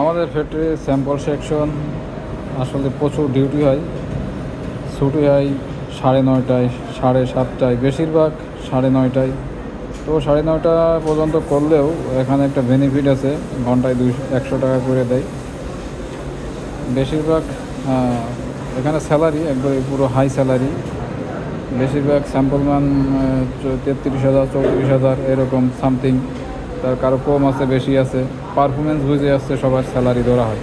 আমাদের factory sample section আসলে প্রচুর ডিউটি হয়। ছুটি হয় সাড়ে নয়টায়, সাড়ে সাতটায়, বেশিরভাগ সাড়ে নয়টায়। তো সাড়ে নয়টা পর্যন্ত করলেও এখানে একটা বেনিফিট আছে, ঘন্টায় দুইশো একশো টাকা করে দেয়। বেশিরভাগ এখানে স্যালারি একবারে পুরো হাই স্যালারি বেশিরভাগ স্যাম্পল মান তেত্রিশ হাজার, চৌত্রিশ হাজার, এরকম সামথিং তার কারও কম আছে, বেশি আছে। পারফরমেন্স বুঝে আসছে, সবার স্যালারি ধরা হয়।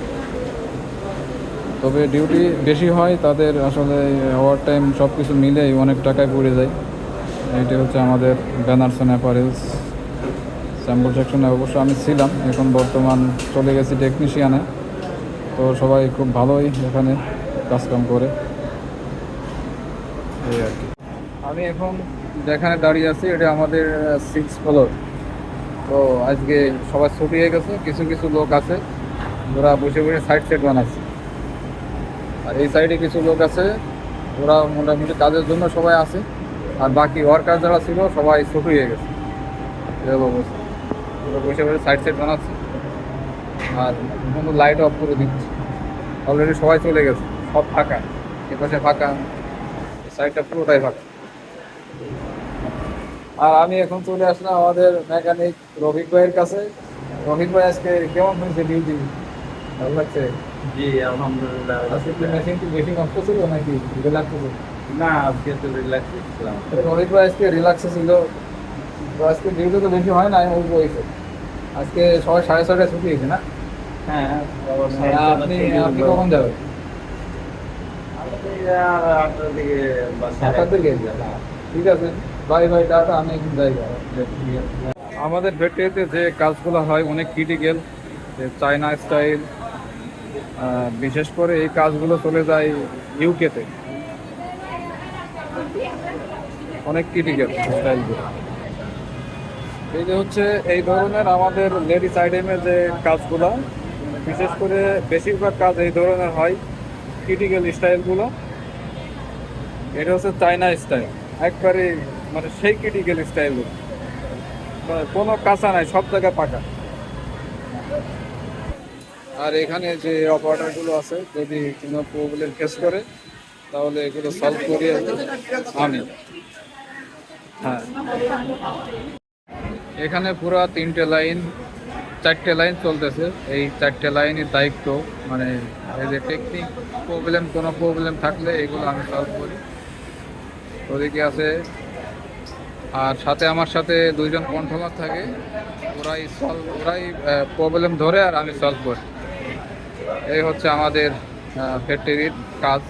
তবে ডিউটি বেশি হয়, তাদের আসলে ওভার টাইম সব কিছু মিলেই অনেক টাকায় পড়ে যায়। এইটা হচ্ছে আমাদের ব্যানারসন অ্যাপারেলস স্যাম্পল সেকশনে অবশ্য আমি ছিলাম, এখন বর্তমান চলে গেছি টেকনিশিয়ানে তো সবাই খুব ভালোই এখানে কাজকাম করে। এই আর কি। আমি এখন যেখানে দাঁড়িয়ে আছি, এটা আমাদের সিক্স ফ্লোর তো আজকে সবাই ছুটি হয়ে গেছে, কিছু কিছু লোক আছে, ওরা বসে বসে সাইড সেট বানাচ্ছে। আর এই সাইডে কিছু লোক আছে, ওরা মোটামুটি কাজের জন্য সবাই আছে, আর বাকি ওয়ার্কার যারা ছিল সবাই ছুটি হয়ে গেছে। ওরা বসে বসে সাইড সেট বানাচ্ছে, আর কোনো লাইট অফ করে দিচ্ছে। অলরেডি সবাই চলে গেছে, সব ফাঁকা, এপাশে ফাঁকা সাইডটা পুরোটাই ফাঁকা। আর আমি এখন চলে আসলাম আমাদের মেকানিক রফিক ভাইয়ের কাছে। রফিক ভাই আজকে কেমন হয়েছে ডিউটি ভালো লাগছে? জি আলহামদুলিল্লাহ আজকে কি মেশিন কি বেশি নষ্ট ছিল নাকি রিল্যাক্স ছিল না আজকে তো রিল্যাক্স ছিলাম। রফিক ভাই আজকে রিল্যাক্সে ছিল। আজকে ডিউটি তো বেশি হয় না অল্প হয়েছে। আজকে সবাই সাড়ে ছটায় ছুটি হয়েছে না? হ্যাঁ আপনি আপনি কখন যাবেন? আটটার দিকে ঠিক আছে। আমাদের ফ্যাক্টরিতে যে কাজগুলো হয়, অনেক ক্রিটিক্যাল চায়না স্টাইল বিশেষ করে এই কাজগুলো চলে যায় ইউকেতে অনেক ক্রিটিক্যাল স্টাইলগুলো এই যে হচ্ছে, এই ধরনের আমাদের লেডিস আইটেমের যে কাজগুলো, বিশেষ করে বেশিরভাগ কাজ এই ধরনের হয় ক্রিটিক্যাল স্টাইলগুলো এটা হচ্ছে চায়না স্টাইল একবারে মানে সেই ক্রিটিক্যাল স্টাইলগুলো কোনো কাঁচা নাই, সব জায়গায় পাকা। আর এখানে যে অপারেটারগুলো আছে, যদি কোনো প্রবলেম ফেস করে, তাহলে এগুলো সলভ করি আমি হ্যাঁ। এখানে পুরো তিনটে লাইন চারটে লাইন চলতেছে। এই চারটে লাইনের দায়িত্ব মানে এই যে টেকনিক প্রবলেম কোনো প্রবলেম থাকলে এগুলো আমি সলভ করি। ওদিকে আছে আর সাথে আমার সাথে দুইজন কন্ট্রোলার থাকে। ওরাই সলভ ওরাই প্রবলেম ধরে আর আমি সলভ করি। এই হচ্ছে আমাদের ফ্যাক্টরির কাজ।